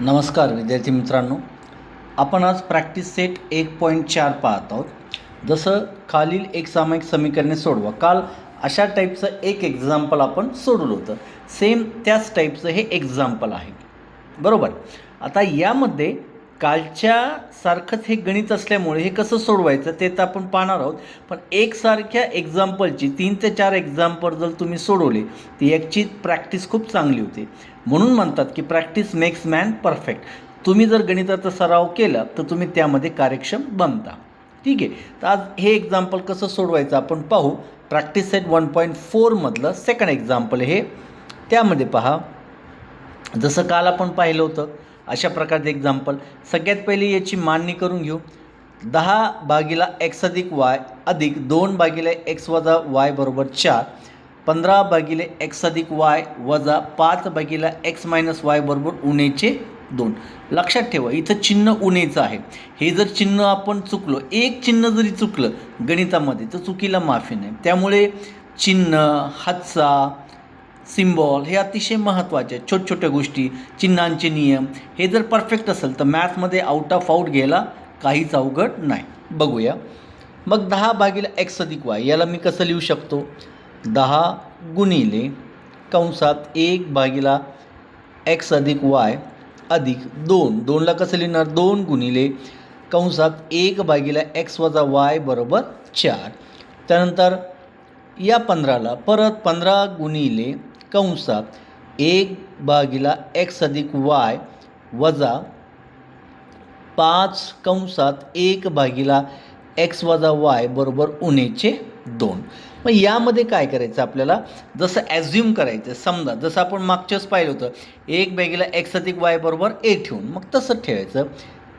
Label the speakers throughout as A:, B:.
A: नमस्कार विद्यार्थी मित्रांनो. आपण आज प्रॅक्टिस सेट एक पॉईंट चार पाहत आहोत. जसं खालील एक सामायिक समीकरणे सोडवा. काल अशा टाईपचं एक एक्झाम्पल आपण सोडवलं होतं. सेम त्याच टाईपचं हे एक्झाम्पल आहे. बरोबर? आता यामध्ये कालच्या सारखंच हे गणित असल्यामुळे हे कसं सोडवायचं ते तर आपण पाहणार आहोत. पण एकसारख्या एक्झाम्पलची तीन ते चार एक्झाम्पल जर तुम्ही सोडवले तर याची प्रॅक्टिस खूप चांगली होते. म्हणून म्हणतात की प्रॅक्टिस मेक्स मॅन परफेक्ट तुम्ही जर गणिताचा सराव केला तर तुम्ही त्यामध्ये कार्यक्षम बनता. ठीक आहे? तर आज हे एक्झाम्पल कसं सोडवायचं आपण पाहू. प्रॅक्टिस सेट वन पॉईंट फोरमधलं सेकंड एक्झाम्पल हे. त्यामध्ये पहा. जसं काल आपण पाहिलं होतं अशा प्रकारचे एक्झाम्पल सगळ्यात पहिले याची मांडणी करून घेऊ. दहा बागीला एक्स अधिक वाय अधिक दोन भागीला एक्स वजा वाय बरोबर चार. पंधरा भागीले एक्स अधिक वाय वजा पाच भागीला एक्स मायनस वाय बरोबर उणेचे दोन. लक्षात ठेवा इथं चिन्ह उणेचं आहे. हे जर चिन्ह आपण चुकलो एक चिन्ह जरी चुकलं गणितामध्ये तर चुकीला माफी नाही. त्यामुळे चिन्ह हातचा सिम्बॉल हे अतिशय महत्त्वाचे आहेत. छोट छोट्या गोष्टी चिन्हांचे नियम. हे जर परफेक्ट असेल तर मॅथ्समध्ये आउट ऑफ आऊट घ्यायला काहीच अवघड नाही. बघूया. मग दहा भागीला एक्स अधिक वाय याला मी कसं लिहू शकतो? दहा गुणिले कंसात एक भागीला एक्स अधिक वाय अधिक दोन. दोनला कसं लिहिणार? दोन गुणिले कंसात एक भागीला एक्स वजा वाय बरोबर चार. त्यानंतर या पंधराला परत पंधरा गुणिले कंसात एक भागीला एक्स अधिक वाय वजा पाच कंसात एक भागीला एक्स वजा वाय बरोबर उणेचे दोन. मग यामध्ये काय करायचं आपल्याला? जसं ॲझ्युम करायचं समजा जसं आपण मागच्याच पाहिलं होतं एक बागीला एक्स अधिक वाय बरोबर ए ठेवून मग तसं ठेवायचं.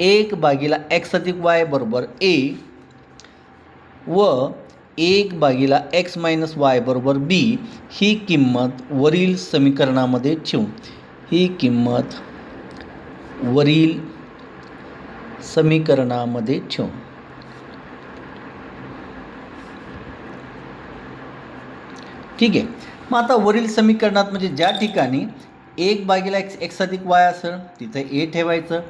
A: एक बागीला एक्स अधिक वाय बरोबर ए व एक बागीला एक्स मायनस वाय बरोबर बी ही किंमत वरील समीकरणामध्ये ठेवू. ही किंमत वरील समीकरणामध्ये ठेवू. ठीक आहे. मग आता वरील समीकरणात म्हणजे ज्या ठिकाणी एक बागीला एक्स एक्स अधिक वाय असेल तिथं ए ठेवायचं.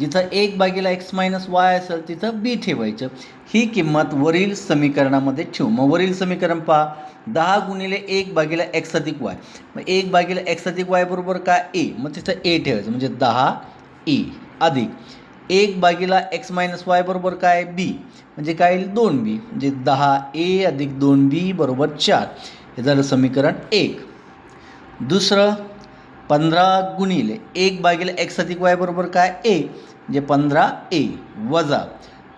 A: जिथं एक बागेला एक्स मायनस वाय असेल तिथं बी ठेवायचं. ही किंमत वरील समीकरणामध्ये ठेवू. मग वरील समीकरण पहा. दहा गुणिले एक बागेला एक्स अधिक वाय. मग एक बागेला एक्स अधिक वाय बरोबर काय ए? मग तिथं ए ठेवायचं. म्हणजे दहा ए अधिक. एक बागेला एक्स मायनस वाय बरोबर काय? बी. म्हणजे काय येईल? दोन बी. म्हणजे दहा ए अधिक दोन बी बरोबर चार. हे झालं समीकरण एक. दुसरं पंधरा गुणिले एक बागेला एक्स अधिक वाय बरोबर काय? ए. म्हणजे पंधरा ए वजा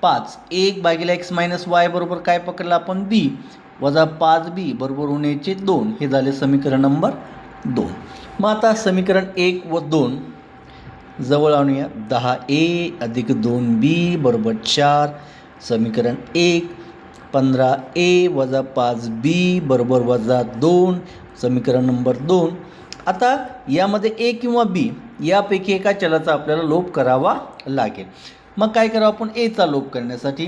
A: पाच. एक बागेला एक्स मायनस वाय बरोबर काय पकडलं आपण? बी. वजा पाच बी बरोबर होण्याचे दोन. हे झाले समीकरण नंबर दोन. मग आता समीकरण एक व दोन जवळ आणूया. दहा ए अधिक दोन बी बरोबर चार. समीकरण एक. पंधरा ए वजा पाच बी बरोबर वजा दोन. समीकरण नंबर दोन. आता यामध्ये ए किंवा बी यापैकी एका चलाचा आपल्याला लोप करावा लागेल. मग काय करावं आपण? एचा लोप करण्यासाठी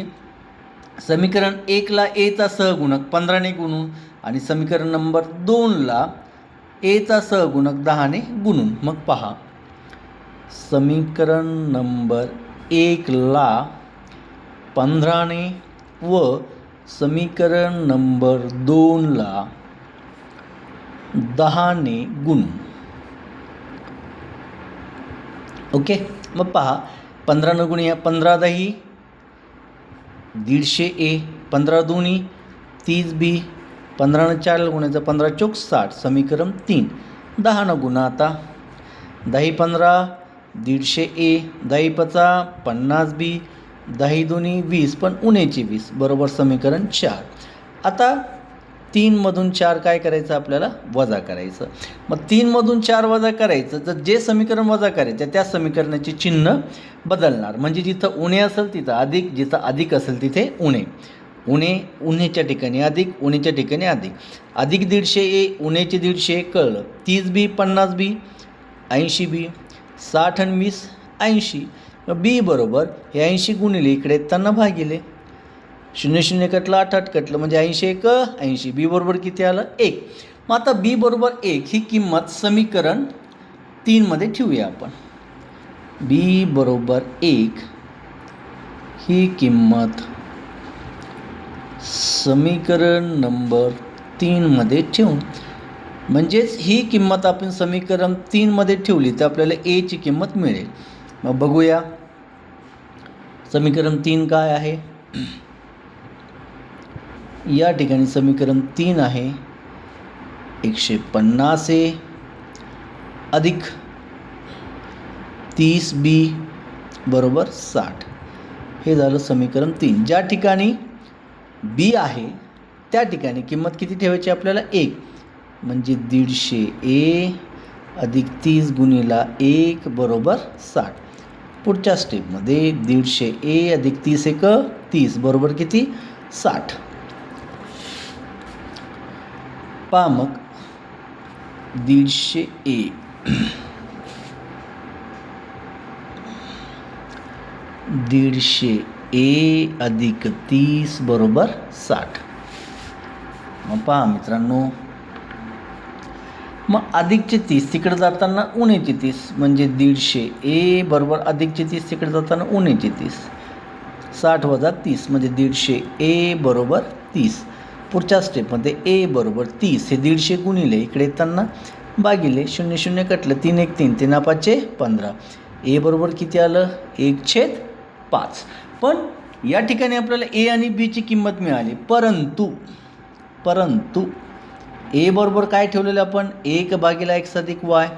A: समीकरण एकला एचा सहगुणक पंधराने गुणून आणि समीकरण नंबर दोनला एचा सहगुणक दहाने गुणून. मग पहा. समीकरण नंबर एकला पंधराने व समीकरण नंबर दोनला दहाने गुण. ओके? मग पहा पंधरा न गुणिया पंधरा दही दीडशे ए पंधरा दोन्ही तीस बी पंधरा न चार गुणायचं पंधरा चौक साठ समीकरण तीन. दहा गुण आता. दही पंधरा दीडशे ए दही पचा पन्नास बी दही दोन्ही वीस पण उन्याची वीस. बरोबर समीकरण चार. आता तीनमधून चार काय करायचं आपल्याला? वजा करायचं. मग तीनमधून चार वजा करायचं. तर जे समीकरण वजा करायचं त्या समीकरणाचे चिन्ह बदलणार. म्हणजे जिथं उणे असेल तिथं अधिक. जिथं अधिक असेल तिथे उणे. उणे उन्हेच्या ठिकाणी अधिक उणेच्या ठिकाणी अधिक. अधिक दीडशे ए उणेचे दीडशे कळलं. तीस बी पन्नास बी ऐंशी बी. साठ आणि वीस ऐंशी. बी बरोबर हे ऐंशी गुणिले इकडे येताना भागिले. शून्य शून्य कटलं आठ आठ कटलं म्हणजे ऐंशी एक ऐंशी. बी बरोबर किती आलं? एक. मग आता बी बरोबर एक ही किंमत समीकरण तीनमध्ये ठेवूया आपण. बी बरोबर एक ही किंमत समीकरण नंबर तीनमध्ये ठेवून म्हणजेच ही किंमत आपण समीकरण तीनमध्ये ठेवली तर आपल्याला एची किंमत मिळेल. मग बघूया. समीकरण तीन काय आहे? या ठिकाणी समीकरण तीन आहे. एकशे पन्नास ए. अधिक तीस बी बरोबर साठ. हे झालं समीकरण तीन. ज्या ठिकाणी बी आहे त्या ठिकाणी किंमत किती ठेवायची आपल्याला? एक. म्हणजे दीडशे ए अधिक तीस गुणिला एक बरोबर साठ. पुढच्या स्टेपमध्ये दीडशे ए अधिक तीस एक तीस बरोबर किती? साठ. पहा मग दीडशे ए. दीडशे ए अधिक तीस बरोबर साठ. मग पहा मित्रांनो. मग अधिकचे तीस तिकडे जाताना उणेचे तीस म्हणजे दीडशे ए बरोबर अधिकचे तीस तिकडे जाताना उणेचे तीस. साठ वजा तीस म्हणजे दीडशे ए बरोबर तीस. पुढच्या स्टेपमध्ये ए बरोबर तीस हे दीडशे गुणिले इकडे येताना भागिले शून्य शून्य कटलं तीन एक तीन तीन पाचशे पंधरा. ए बरोबर किती आलं? एक छेद पाच. पण या ठिकाणी आपल्याला ए आणि बीची किंमत मिळाली. परंतु परंतु ए बरोबर काय ठेवलेलं आपण? एक भागीला एक्स अधिक वाय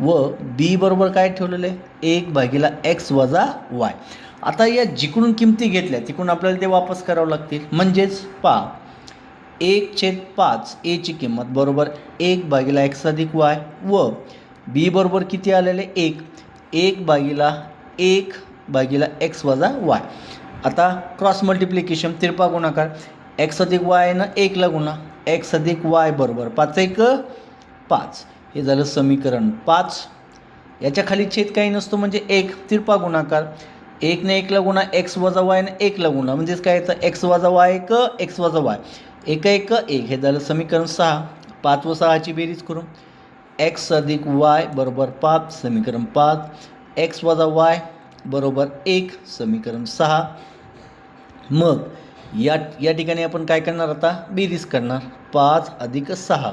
A: व बी बरोबर काय ठेवलेलं? आहे एक भागीला एक्स वजा वाय आता या जिकडून किमती घेतल्या तिकडून आपल्याला ते वापस करावं लागतील. म्हणजेच पा एक छेद पाच एची किंमत बरोबर एक बागीला एक्स अधिक वाय व बी बरोबर किती आलेले? एक. एक बागीला एक बागीला एक्स वजा वाय. आता क्रॉस मल्टिप्लिकेशन तिरपा गुणाकार. एक्स अधिक वाय ना एकला गुणा. एक्स अधिक वाय बरोबर पाच एक पाच. हे झालं समीकरण पाच. याच्या खाली छेद काही नसतो म्हणजे एक. तिरपा गुणाकार. एकने एकला गुणा. एक्स वजा वायने एकला गुणा. म्हणजेच काय? येतं एक्स वजा वाय एक एक्स वजा वाय. एक एक एक हे झालं समीकरण सहा. पाच व सहाची बेरीज करू. एक्स अधिक वाय बरोबर पाच समीकरण पाच. एक्स वजा वाय बरोबर एक समीकरण सहा. मग या या ठिकाणी आपण काय करणार आता? बेरीज करणार. पाच अधिक सहा.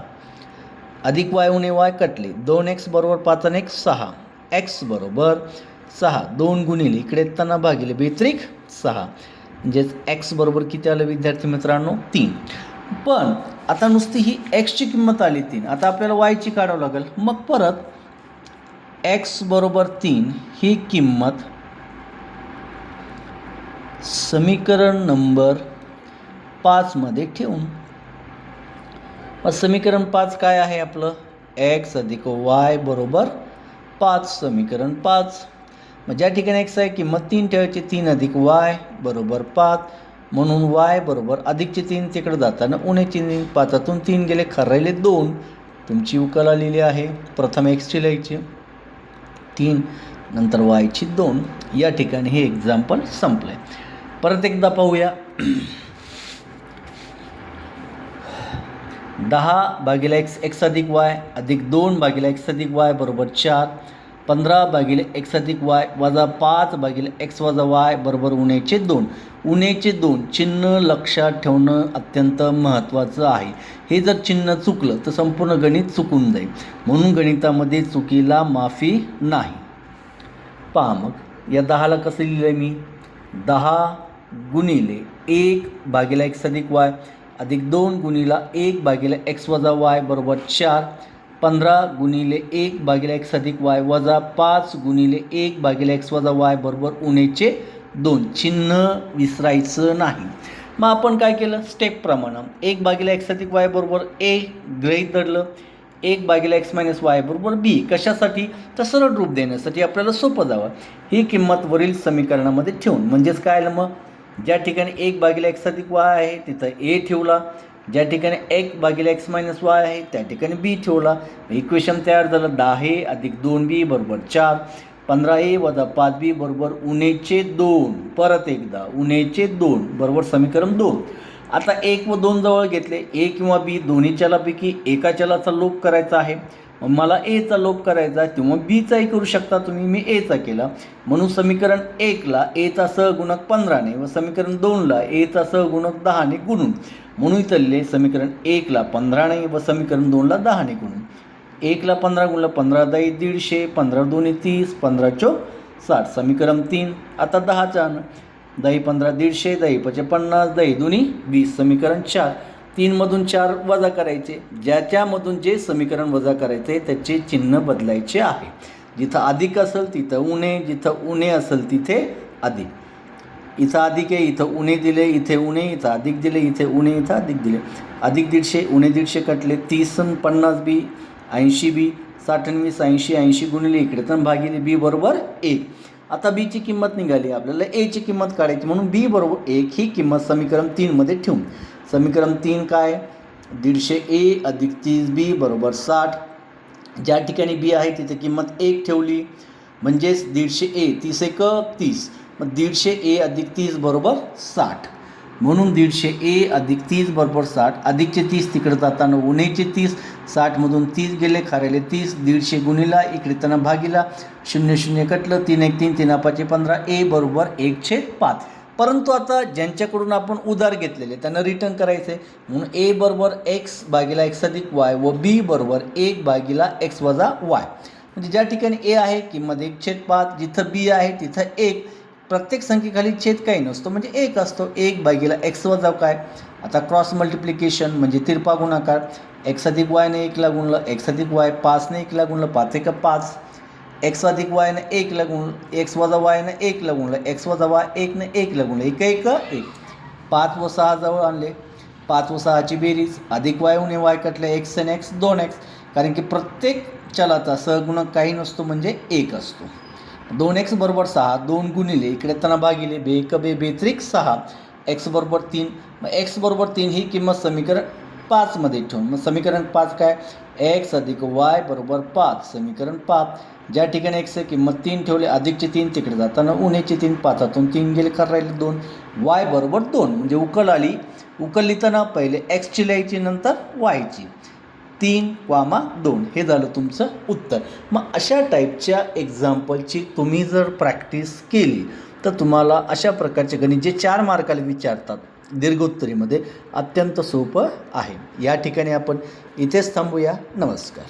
A: अधिक वाय उणे वाय कटले. दोन एक्स बरोबर पाच आणि एक्स सहा. एक्स बरोबर सहा. दोन गुणिले इकडे येताना भागिले बेत्रिक सहा. म्हणजेच एक्स बरोबर किती आलं विद्यार्थी मित्रांनो? तीन. पण आता नुसती ही एक्सची किंमत आली तीन. आता आपल्याला वायची काढावं लागेल. मग परत एक्स बरोबर तीन ही किंमत समीकरण नंबर पाचमध्ये ठेवून. मग समीकरण पाच काय आहे आपलं? एक्स अधिक वाय बरोबर पाच समीकरण पाच. मग ज्या ठिकाणी एक्स आहे किंमत तीन ठेवायची तीन अधिक वाय बरोबर पाच. म्हणून वाय बरोबर अधिकचे तीन तिकडे जाताना उणेचे तीन पाचातून तीन गेले खरायले दोन. तुमची उकल आलेली आहे. प्रथम एक्सची लिहायची. तीन. नंतर वायची दोन. या ठिकाणी हे एक्झाम्पल संपलं आहे परत एकदा पाहूया. दहा भागीला एक्स एक्स अधिक वाय अधिक दोन भागीला एक्स अधिक वाय बरोबर चार. पंधरा भागिले एक्स अधिक वाय वजा पाच भागिले एक्स वजा वाय बरोबर उणेचे दोन. उणेचे दोन चिन्ह लक्षात ठेवणं अत्यंत महत्त्वाचं आहे. हे जर चिन्ह चुकलं तर संपूर्ण गणित चुकून जाईल. म्हणून गणितामध्ये चुकीला माफी नाही. पहा मग या दहाला कसं लिहिलं आहे मी? दहा गुणिले एक भागिले एक्स अधिक वाय अधिक दोन गुणिला एक भागिले एक्स वजा वाय बरोबर चार. पंधरा गुणिले एक भागिले एक्स अधिक वाय वजा पाच गुणिले एक भागिले एक्स वजा वाय बरोबर उणेचे दोन. चिन्ह विसरायचं नाही. मग आपण काय केलं? स्टेपप्रमाणे एक भागिले एक्स अधिक वाय बरोबर ए गृहीत धरलं एक भागिले एक्स मायनस वाय बरोबर बी. कशासाठी? तर सरळ रूप देण्यासाठी आपल्याला सोपं जावं. ही किंमत वरील समीकरणामध्ये ठेवून. म्हणजेच काय आलं मग? ज्या ठिकाणी एक भागिले एक्स अधिक वाय आहे तिथं ए ठेवला. ज्या ठिकाणी एक भागिले एक्स मायनस वाय आहे त्या ठिकाणी बी ठेवला. इक्वेशन तयार झालं दहा ए अधिक दोन बी बरोबर चार. पंधरा ए वजा पाच बी बरोबर उणेचे दोन. परत एकदा उणेचे दोन बरोबर समीकरण दोन. आता एक व दोन जवळ घेतले. ए किंवा बी दोन्ही चलापैकी एका चलाचा लोप करायचा आहे. मला एचा लोप करायचा किंवा बीचाही करू शकता तुम्ही. मी एचा केला. म्हणून समीकरण एकला एचा सहगुणक पंधराने व समीकरण दोनला एचा सहगुणक दहाने गुणून. म्हणून इथले समीकरण एकला पंधराने व समीकरण दोनला दहाने गुणून. एकला पंधरा गुणला पंधरा दही दीडशे पंधरा दोन्ही तीस पंधरा चो साठ. समीकरण तीन. आता दहाच्या दही पंधरा दीडशे दही पचे पन्नास दही दोन्ही वीस. समीकरण चार. तीनमधून चार वजा करायचे. ज्याच्यामधून जे समीकरण वजा करायचे त्याचे चिन्ह बदलायचे आहे. जिथं अधिक असेल तिथं उणे. जिथं उणे असेल तिथे अधिक. इथं अधिक आहे इथं उणे दिले. इथे उणे इथं अधिक दिले. इथे उणे इथं अधिक दिले. अधिक दीडशे उणे दीडशे कटले. तीस पन्नास बी ऐंशी बी साठ आणि वीस ऐंशी ऐंशी गुणिले इकडे तर भागिले बी बरोबर एक. आता बीची किंमत निघाली. आपल्याला एची किंमत काढायची म्हणून बी बरोबर एक ही किंमत समीकरण तीनमध्ये ठेवून. समीकरण तीन काय? दीडशे ए अधिक तीस बी बरोबर साठ. ज्या ठिकाणी बी आहे तिथे किंमत एक ठेवली. म्हणजेच दीडशे ए तीस एक तीस. मग दीडशे ए अधिक तीस बरोबर साठ. म्हणून दीडशे ए अधिक तीस बरोबर साठ. अधिकचे तीस तिकडे जाताना उन्हेचे तीस. साठमधून तीस गेले खारेले तीस. दीडशे गुणीला इकडे त्यांना भागीला. शून्य शून्य कटलं तीन एक तीन तीन पाचशे पंधरा. ए बरोबर एकशे पाच. परंतु आता ज्यांच्याकडून आपण उधार घेतलेले त्यांना रिटर्न करायचं. आहे म्हणून ए बरोबर एक्स भागीला एक्स अधिक वाय व बी बरोबर एक भागीला एक्स वजा वाय म्हणजे ज्या ठिकाणी ए आहे किंमत एक छेद पाच जिथं बी आहे तिथं एक. प्रत्येक संख्येखाली छेद काही नसतो म्हणजे एक असतो. एक भागीला एक्स वजा काय आता क्रॉस मल्टिप्लिकेशन म्हणजे तिरपा गुणाकार. एक्स अधिक वायने एकला गुणलं एक्स अधिक वाय पाचने एकला गुणलं पाच एक पाच. एक्स अधिक वायनं एकला लगून एक्स वजा वायनं एकला गुणलं एक्स वजा वाय एकनं एकला गुणलं एक एक एक. पाच व सहा जवळ आणले. पाच व सहाची बेरीज अधिक वाय उणे वाय कटले एक्स एन एक्स दोन एक्स. कारण की प्रत्येक चलाचा सहगुणक काही नसतो म्हणजे एक असतो. दोन एक्स बरोबर सहा दोन गुणिले इकडे त्यांना भागिले बे एक बे बेत्रिक सहा. एक्स बरोबर तीन मग एक्स बरोबर तीन ही किंमत समीकरण पाचमध्ये ठेवून. मग समीकरण पाच काय? एक्स अधिक वाय बरोबर पाच समीकरण पाच. ज्या ठिकाणी एक्स किंमत तीन ठेवले अधिकचे तीन तिकडे जाताना उन्हेचे तीन पाचातून तीन गेले खरं राहिले दोन. वाय बरोबर दोन म्हणजे उकल आली. उकल लिहिताना पहिले एक्सची लिहायची नंतर वायची तीन वामा दोन हे झालं तुमचं उत्तर. मग अशा टाईपच्या एक्झाम्पलची तुम्ही जर प्रॅक्टिस केली तर तुम्हाला अशा प्रकारचे गणित जे चार मार्काला विचारतात दीर्घोत्तरीमध्ये अत्यंत सोपं आहे. या ठिकाणी आपण इथेच थांबूया. नमस्कार.